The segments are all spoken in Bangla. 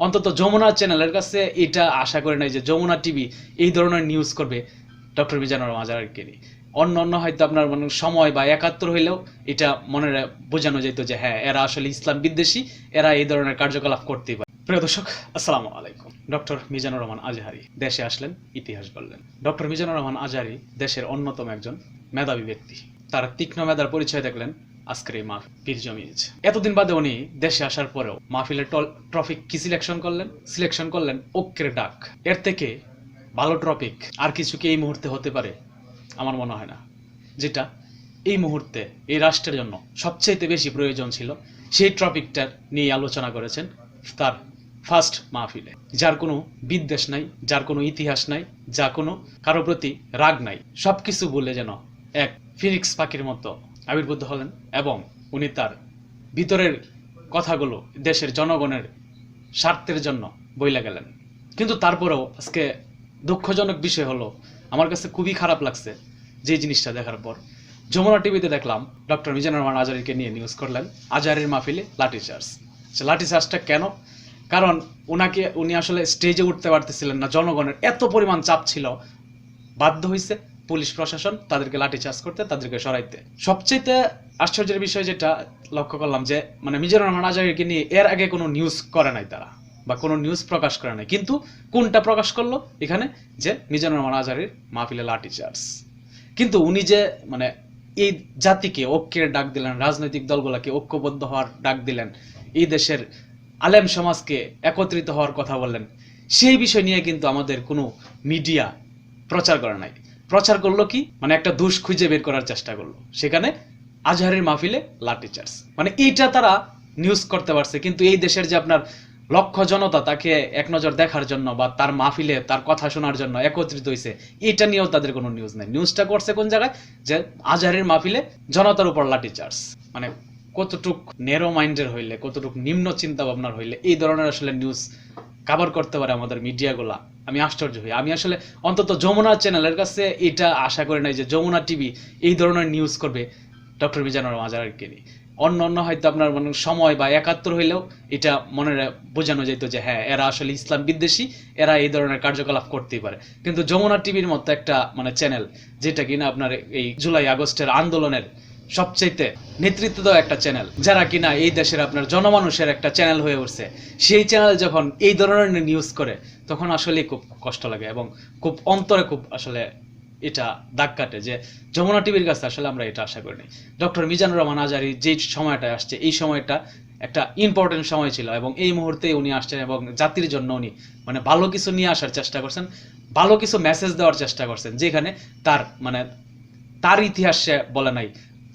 অন্তত যমুনা চ্যানেলের কাছে এটা আশা করে নাই যে যমুনা টিভি এই ধরনের নিউজ করবে ডক্টর মিজানুর মাজারকে নিয়ে অন্য অন্য হয়তো আপনার মানে সময় বা একাত্তর হইলেও এটা মনে বোঝানো যেত যে হ্যাঁ এরা আসলে ইসলাম বিদ্বেষী, এরা এই ধরনের কার্যকলাপ করতেই পারে। প্রিয় দর্শক, আসসালামু আলাইকুম। ডক্টর মিজানুর রহমান আজহারি দেশে আসলেন, ইতিহাস বললেন। ডক্টর মিজানুর রহমান আজহারি দেশের অন্যতম একজন মেধাবী ব্যক্তি। তার তীক্ষ্ণ মেধার পরিচয় দেখলেন আজকের এই মাহ পীর জমিয়েছে এতদিন বাদে উনি দেশে আসার পরেও মাহফিলের ট্রফিক কি সিলেকশন করলেন? সিলেকশন করলেন ঐক্যের ডাক। এর থেকে ভালো টপিক আর কিছু কি এই মুহূর্তে হতে পারে? আমার মনে হয় না। যেটা এই মুহূর্তে এই রাষ্ট্রের জন্য সবচেয়ে বেশি প্রয়োজন ছিল, সেই টপিকটার নিয়ে আলোচনা করেছেন তার ফার্স্ট মাহফিলে। যার কোনো বিদ্বেষ নাই, যার কোনো ইতিহাস নাই, যা কোনো কারও প্রতি রাগ নাই, সবকিছু বলে যেন এক ফিনিক্স পাখির মতো আবির্ভূত হলেন এবং উনি তার ভিতরের কথাগুলো দেশের জনগণের স্বার্থের জন্য বইলা গেলেন। কিন্তু তারপরেও আজকে দুঃখজনক বিষয় হলো, আমার কাছে খুবই খারাপ লাগছে যে জিনিসটা দেখার পর। যমুনা টিভিতে দেখলাম, ডক্টর মিজানুর রহমান আজারিকে নিয়ে নিউজ করলেন, আজারের মাহফিলে লাঠি চার্জ। সে লাঠি চার্জটা কেন? কারণ ওনাকে উনি আসলে স্টেজে উঠতে পারতেছিলেন না, জনগণের এত পরিমাণ চাপ ছিল, বাধ্য হয়েছে পুলিশ প্রশাসন তাদেরকে লাঠি চার্জ করতে, তাদেরকে সরাইতে। সবচেয়ে আশ্চর্যের বিষয় যেটা লক্ষ্য করলাম যে মানে মিজানুর রহমান আজারিকে নিয়ে এর আগে কোনো নিউজ করে নাই তারা, বা কোনো নিউজ প্রকাশ করে নাই। কিন্তু কোনটা প্রকাশ করল এখানে? যে মিজানুর রহমান আজারির মাহফিলে লাঠি চার্জ কিন্তু উনি যে মানে এই জাতিকে ঐক্যের ডাক দিলেন, রাজনৈতিক দলগুলোকে ঐক্যবদ্ধ হওয়ার ডাক দিলেন, এই দেশের আলেম সমাজকে একত্রিত হওয়ার কথা বললেন, সেই বিষয় নিয়ে কিন্তু আমাদের কোনো মিডিয়া প্রচার করে নাই। প্রচার করল কি? মানে একটা দোষ খুঁজে বের করার চেষ্টা করল। সেখানে আজহারের মাহফিলে লাঠি চার্জ মানে এইটা তারা নিউজ করতে পারছে। কিন্তু এই দেশের যে আপনার লক্ষ জনতা তাকে এক নজর দেখার জন্য বা তার মাহফিলে তার কথা শোনার জন্য একত্রিত হয়েছে এটা নিয়েও তাদের কোনো নিউজ নেই। নিউজটা করছে কোন জায়গায়? যে আজহারের মাহফিলে জনতার উপর লাঠি চার্জ মানে কতটুক নেরো মাইন্ডের হইলে, কতটুক নিম্ন চিন্তা ভাবনার হইলে এই ধরনের আসলে নিউজ কাভার করতে পারে আমাদের মিডিয়াগুলা আমি আশ্চর্য হই। আমি আসলে অন্তত যমুনা চ্যানেলের কাছে এটা আশা করি নাই যে যমুনা টিভি এই ধরনের নিউজ করবে ডক্টর মিজানুর মাজারকে নিয়ে। অন্য অন্য হয়তো আপনার মানে সময় বা একাত্তর হইলেও এটা মনে বোঝানো যেত যে হ্যাঁ এরা আসলে ইসলাম বিদ্বেষী, এরা এই ধরনের কার্যকলাপ করতেই পারে। কিন্তু যমুনা টিভির মতো একটা মানে চ্যানেল, যেটা কিনা আপনার এই জুলাই আগস্টের আন্দোলনের সবচাইতে নেতৃত্ব দেওয়া একটা চ্যানেল যারা কিনা এই দেশের আপনার জনমানুষের একটা চ্যানেল হয়ে উঠছে। সেই চ্যানেল যখন এই ধরনের নিউজ করে, তখন আসলেই খুব কষ্ট লাগে এবং খুব অন্তরে খুব আসলে এটা দাগ কাটে যে যমুনা টিভির কাছে আসলে আমরা এটা আশা করিনি। ডক্টর মিজানুর রহমান আজারি যে সময়টা আসছে, এই সময়টা একটা ইম্পর্টেন্ট সময় ছিল এবং এই মুহূর্তে উনি আসছেন এবং জাতির জন্য উনি মানে ভালো কিছু নিয়ে আসার চেষ্টা করছেন, ভালো কিছু মেসেজ দেওয়ার চেষ্টা করছেন, যেখানে তার মানে তার ইতিহাস সে বলে নাই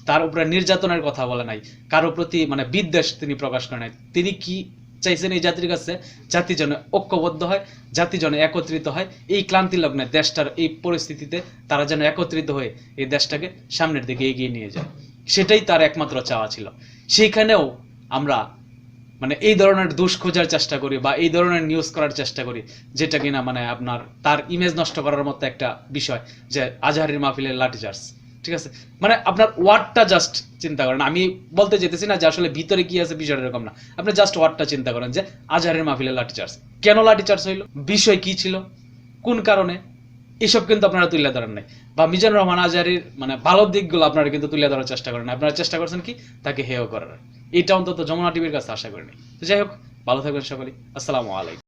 তার উপরে নির্যাতনের কথা বলে নাই। কারও প্রতি মানে বিদ্বেষ তিনি প্রকাশ করেন নাই। তিনি কি চাইছেন এই জাতির কাছে? জাতি যেন ঐক্যবদ্ধ হয়, জাতি যেন একত্রিত হয়। এই ক্লান্তি লগ্নে দেশটার এই পরিস্থিতিতে তারা যেন একত্রিত হয়ে এই দেশটাকে সামনের দিকে এগিয়ে নিয়ে যায়। সেটাই তার একমাত্র চাওয়া ছিল। সেইখানেও আমরা মানে এই ধরনের দোষ খোঁজার চেষ্টা করি বা এই ধরনের নিউজ করার চেষ্টা করি, যেটা কিনা মানে আপনার তার ইমেজ নষ্ট করার মতো একটা বিষয় যে আজহারের মাহফিলের লাঠিচার্জ। ঠিক আছে? মানে আপনার ওয়ার্ডটা জাস্ট চিন্তা করেন। আমি বলতে যেতেছি না যে আসলে ভিতরে কি আছে, বিষয়টা এরকম না। আপনি জাস্ট ওয়ার্ডটা চিন্তা করেন যে আজহারের মাহফিলের লাঠিচার্জ কেন লাঠিচার্জ হইল? বিষয় কি ছিল? কোন কারণে? এসব কিন্তু আপনারা তুলে ধরেন নাই। বা মিজানুর রহমান আজারির মানে ভালো দিকগুলো আপনারা কিন্তু তুলে ধরার চেষ্টা করেন আপনারা চেষ্টা করছেন কি? তাকে হেয় করার। এটা অন্তত যমুনা টিভির কাছে আশা করিনি। তো যাই হোক, ভালো থাকবেন সকলেই। আসসালামু আলাইকুম।